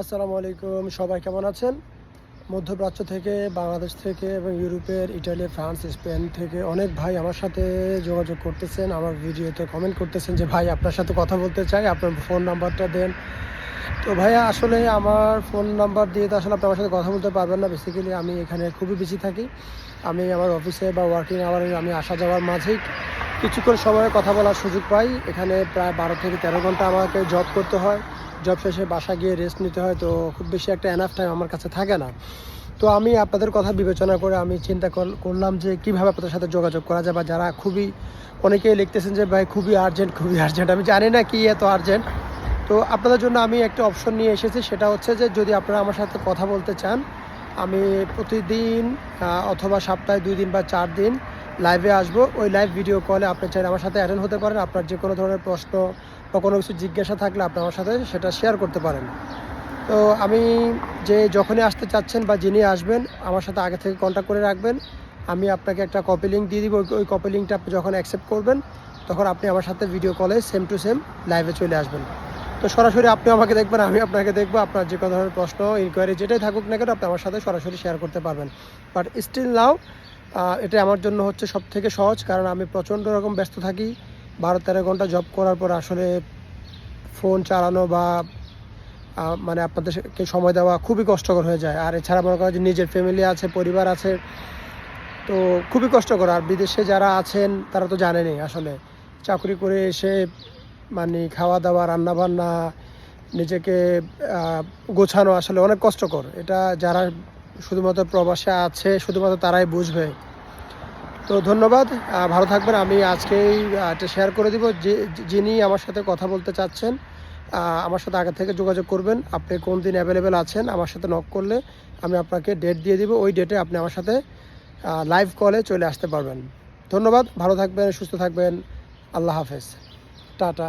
আসসালামু আলাইকুম, সবাই কেমন আছেন? মধ্যপ্রাচ্য থেকে, বাংলাদেশ থেকে এবং ইউরোপের ইটালি, ফ্রান্স, স্পেন থেকে অনেক ভাই আমার সাথে যোগাযোগ করতেছেন, আমার ভিডিওতে কমেন্ট করতেছেন যে, ভাই, আপনার সাথে কথা বলতে চাই, আপনার ফোন নাম্বারটা দেন। তো ভাইয়া, আসলে আমার ফোন নাম্বার দিয়ে তো আসলে আপনি আমার সাথে কথা বলতে পারবেন না। বেসিক্যালি আমি এখানে খুবই বিজি থাকি। আমি আমার অফিসে বা ওয়ার্কিং আওয়ারে আমি আসা যাওয়ার মাঝেই কিছুক্ষণ সময়ে কথা বলার সুযোগ পাই। এখানে প্রায় বারো থেকে তেরো ঘণ্টা আমাকে জব করতে হয়। জব শেষে বাসা গিয়ে রেস্ট নিতে হয়, তো খুব বেশি একটা এনাফ টাইম আমার কাছে থাকে না। তো আমি আপনাদের কথা বিবেচনা করে আমি চিন্তা কর- করলাম যে কীভাবে আপনাদের সাথে যোগাযোগ করা যায় বা যারা খুবই, অনেকেই লিখতেছেন যে ভাই খুবই আর্জেন্ট খুবই আর্জেন্ট আমি জানি না কি এত আর্জেন্ট তো আপনাদের জন্য আমি একটা অপশন নিয়ে এসেছি, সেটা হচ্ছে যে যদি আপনারা আমার সাথে কথা বলতে চান আমি প্রতিদিন অথবা সপ্তাহে দুই দিন বা চার দিন লাইভে আসব। ওই লাইভ ভিডিও কলে আপনি চাইলে আমার সাথে অ্যাটেন্ড হতে পারেন। আপনার যে কোনো ধরনের প্রশ্ন বা কোনো কিছু জিজ্ঞাসা থাকলে আপনি আমার সাথে সেটা শেয়ার করতে পারেন। তো আমি যে যখনই আসতে চাচ্ছেন বা যিনি আসবেন, আমার সাথে আগে থেকে কন্ট্যাক্ট করে রাখবেন। আমি আপনাকে একটা কপি লিঙ্ক দিয়ে দিব। ওই- কপি লিঙ্কটা আপনি যখন অ্যাকসেপ্ট করবেন, তখন আপনি আমার সাথে ভিডিও কলে সেম টু সেম লাইভে চলে আসবেন। তো সরাসরি আপনি আমাকে দেখবেন, আমি আপনাকে দেখব, আপনার যে কোনো ধরনের প্রশ্ন ইনকোয়ারি যেটাই থাকুক না কেন, আপনি আমার সাথে সরাসরি শেয়ার করতে পারবেন। বাট স্টিল নাও এটা আমার জন্য হচ্ছে সব থেকে সহজ, কারণ আমি প্রচণ্ড রকম ব্যস্ত থাকি। বারো তেরো ঘণ্টা জব করার পর আসলে ফোন চালানো বা মানে আপনাদেরকে সময় দেওয়া খুবই কষ্টকর হয়ে যায়। আর এছাড়া মনে করেন যে নিজের ফ্যামিলি আছে, পরিবার আছে, তো খুবই কষ্টকর। আর বিদেশে যারা আছেন, তারা তো জানেনি আসলে। চাকরি করে এসে মানে খাওয়া দাওয়া রান্না বান্না নিজেকে গোছানো আসলে অনেক কষ্টকর। এটা যারা শুধুমাত্র প্রবাসে আছে, শুধুমাত্র তারাই বুঝবে। তো ধন্যবাদ ভালো থাকবেন। আমি আজকেই এটা শেয়ার করে দিব। যে, যিনি আমার সাথে কথা বলতে চাচ্ছেন আমার সাথে আগে থেকে যোগাযোগ করবেন। আপনি কোন দিন অ্যাভেলেবেল আছেন, আমার সাথে নক করলে আমি আপনাকে ডেট দিয়ে দিব। ওই ডেটে আপনি আমার সাথে লাইভ কলে চলে আসতে পারবেন। ধন্যবাদ, ভালো থাকবেন, সুস্থ থাকবেন। আল্লাহ হাফেজ। টাটা।